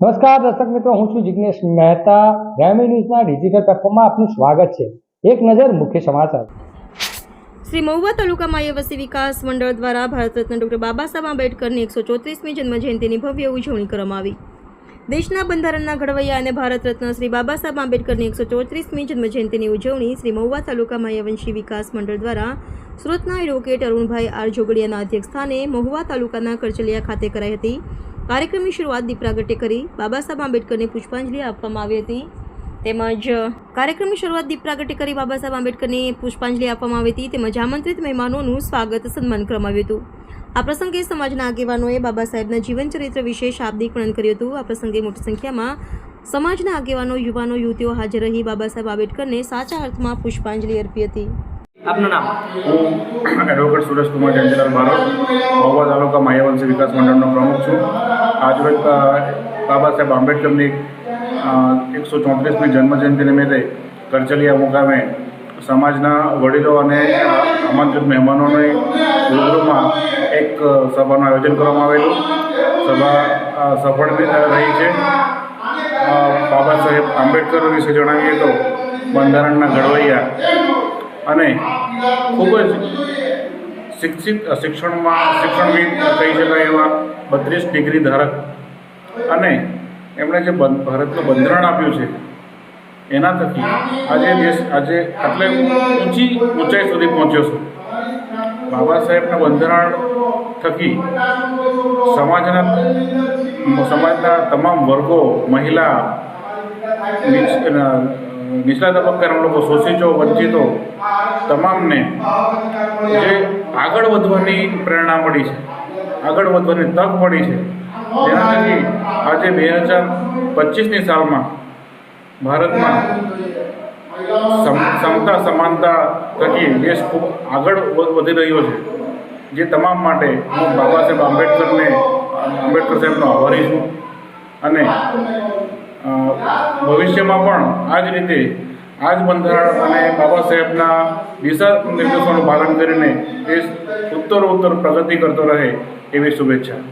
નમસ્કાર દર્શક મિત્રો, હું છું જિજ્ઞેશ મહેતા. ગ્રામી ન્યૂઝના ડિજિટલ પ્લેટફોર્મમાં આપનું સ્વાગત છે. એક નજર મુખ્ય સમાચાર. શ્રી મહુવા તાલુકામાં એ વિકાસ મંડળ દ્વારા ભારત રત્ન ડોક્ટર બાબા સાહેબ આંબેડકરની એકસો ચોત્રીસમી જન્મજયંતિની ભવ્ય ઉજવણી કરવામાં આવી. દેશના બંધારણના ઘડવૈયા અને ભારત રત્ન શ્રી બાબા સાહેબ આંબેડકરની એકસો ચોત્રીસમી જન્મજયંતિની ઉજવણી શ્રી મહુવા તાલુકામાં યવંશી વિકાસ મંડળ દ્વારા સુરતના એડવોકેટ અરુણભાઈ આર જોગડિયાના અધ્યક્ષસ્થાને મહુવા તાલુકાના કરચલિયા ખાતે કરાઈ હતી. કાર્યક્રમની શરૂઆત દીપ પ્રાગટ્ય કરી. બાબા સાહેબ આંબેડકરને પુષ્પાંજલિ આપવામાં આવી હતી. તેમજ કાર્યક્રમની શરૂઆત દીપ પ્રાગટ્ય કરી. બાબા સાહેબ આંબેડકરને પુષ્પાંજલિ આપવામાં આવી હતી. તેમજ આમંત્રિત મહેમાનોનું સ્વાગત સન્માન કરવામાં આવ્યું હતું. આ પ્રસંગે સમાજના આગેવાનોએ બાબા સાહેબના જીવન ચરિત્ર વિશે શાબ્દિક વર્ણન કર્યું હતું. આ પ્રસંગે મોટી સંખ્યામાં સમાજના આગેવાનો યુવાનો યુવતીઓ હાજર રહી બાબા સાહેબ આંબેડકરને સાચા અર્થમાં પુષ્પાંજલિ અર્પી હતી. આપનું નામ? હું એડવોકેટ સુરેશકુમાર જંજલાલ મારો મહુવા તાલુકા માયાવંશી વિકાસ મંડળનો પ્રમુખ છું. આજરોજ બાબા સાહેબ આંબેડકરની એકસો ચોત્રીસમી જન્મજયંતિ નિમિત્તે કરચલિયા મુકામે સમાજના વડીલો અને આમંત્રિત મહેમાનોની રૂબરૂમાં એક સભાનું આયોજન કરવામાં આવેલું। સભા સફળ રહી છે। બાબા સાહેબ આંબેડકર વિશે જણાવીએ તો બંધારણના ઘડવૈયા અને ખૂબ જ શિક્ષિત, શિક્ષણમાં શિક્ષણવિદ કહી શકાય એવા બત્રીસ ડિગ્રી ધારક. અને એમણે જે ભારતનું બંધારણ આપ્યું છે, એના થકી આજે દેશ, આજે આટલે ઊંચી ઊંચાઈ સુધી પહોંચ્યો છે. બાબા સાહેબના બંધારણ થકી સમાજના સમાજના તમામ વર્ગો, મહિલા નીચલા તબક્કાના લોકો, શોષિતો, વંચિતો, તમામને જે આગળ વધવાની પ્રેરણા મળી છે. આગળ વધવાની તક મળી છે. જેનાથી આજે બે હજાર પચીસની સાલમાં ભારતમાં સમ- સમતા, સમાનતા થકી દેશ ખૂબ આગળ વધી રહ્યો છે. જે તમામ માટે હું બાબા સાહેબ આંબેડકરને, આંબેડકર સાહેબનો આભારી છું. અને ભવિષ્યમાં પણ આ જ રીતે આ જ બંધારણ અને બાબા સાહેબના દિશા નિર્દેશોનું પાલન કરીને દેશ ઉત્તર ઉત્તર પ્રગતિ કરતો રહે એવી શુભેચ્છા.